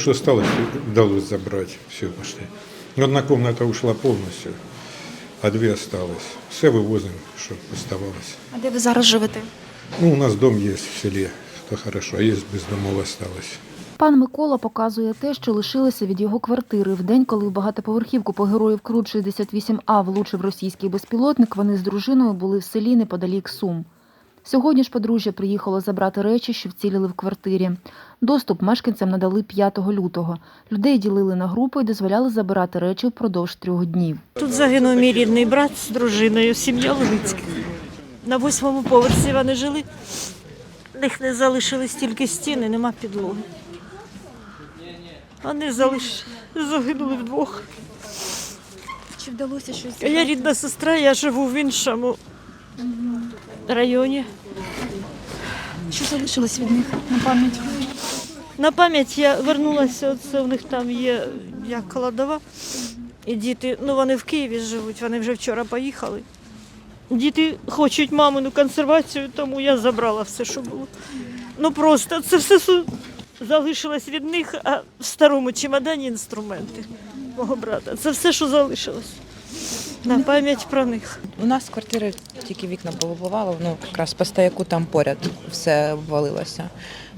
Что осталось, удалось забрать. Все, пошли. Одна комната ушла полностью, а две осталось. Все вывозим, что оставалось. А де ви зараз живете? Ну, у нас дом есть в селе, то хорошо, а есть без домов осталось. Пан Микола показує те, що лишилося від його квартири. В день, коли в багатоповерхівку по героїв Крут 68А влучив російський безпілотник, вони з дружиною були в селі неподалік Сум. Сьогодні ж подружжя приїхало забрати речі, що вціліли в квартирі. Доступ мешканцям надали 5 лютого. Людей ділили на групи і дозволяли забирати речі впродовж трьох днів. Тут загинув мій рідний брат з дружиною, сім'я Левицьких. На восьмому поверсі вони жили. В них не залишились тільки стіни, нема підлоги. Вони залиш... загинули вдвох. Чи вдалося щось? Я рідна сестра, я живу в іншому районі. Що залишилось від них на пам'ять? На пам'ять я вернулася, оце у них там є як кладова. І діти, ну вони в Києві живуть, вони вже вчора поїхали. Діти хочуть мамину консервацію, тому я забрала все, що було. Ну просто це все залишилось від них, а в старому чемодані інструменти мого брата. Це все, що залишилось. На пам'ять про них. У нас квартири тільки вікна повибивало, ну якраз по стояку там поряд все обвалилося.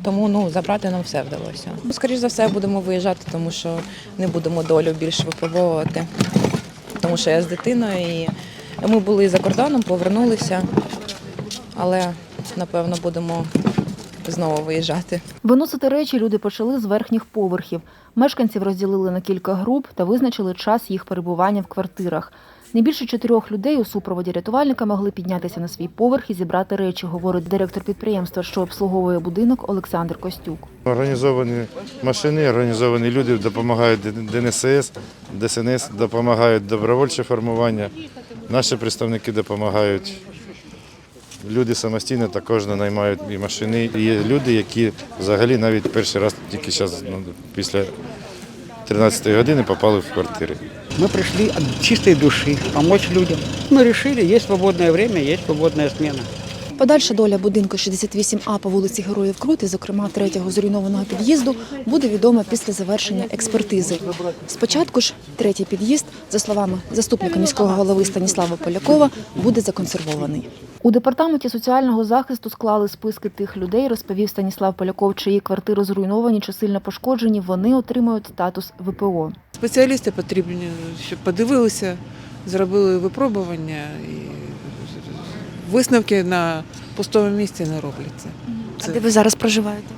Тому ну забрати нам все вдалося. Ну, Скоріше за все, будемо виїжджати, тому що не будемо долю більше випробовувати. Тому що я з дитиною і ми були за кордоном, повернулися, але напевно будемо знову виїжджати. Виносити речі люди почали з верхніх поверхів. Мешканців розділили на кілька груп та визначили час їх перебування в квартирах. Не більше чотирьох людей у супроводі рятувальника могли піднятися на свій поверх і зібрати речі, говорить директор підприємства, що обслуговує будинок Олександр Костюк. Організовані машини, організовані люди допомагають ДНСС, ДСНС, допомагають добровольче формування. Наші представники допомагають. Люди самостійно також наймають і машини. І є люди, які взагалі навіть перший раз тільки зараз, ну, після 13 години попали в квартири. Мы пришли от чистой души помочь людям. Мы решили, есть свободное время, есть свободная смена. Подальша доля будинку 68А по вулиці Героїв Крути, зокрема третього зруйнованого під'їзду, буде відома після завершення експертизи. Спочатку ж третій під'їзд, за словами заступника міського голови Станіслава Полякова, буде законсервований. У департаменті соціального захисту склали списки тих людей, розповів Станіслав Поляков, чиї квартири зруйновані чи сильно пошкоджені. Вони отримають статус ВПО. Спеціалісти потрібні, щоб подивилися, зробили випробування і висновки на пустому місці не робляться. А де ви зараз проживаєте?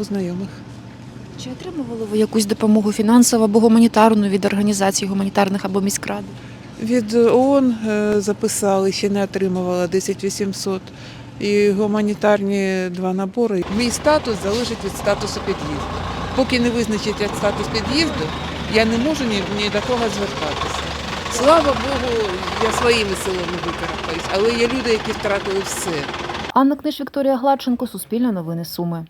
у знайомих. Чи отримували ви якусь допомогу фінансову або гуманітарну від організацій гуманітарних або міськради? Від ООН е, записали, ще не отримувала 10 800. І гуманітарні два набори. Мій статус залежить від статусу під'їзду. Поки не визначить статус під'їзду, я не можу ні, ні до кого звертатися. Слава Богу, я своїми силами викарабкаюсь, але є люди, які втратили все. Анна Книж, Вікторія Гладченко, Суспільне новини Суми.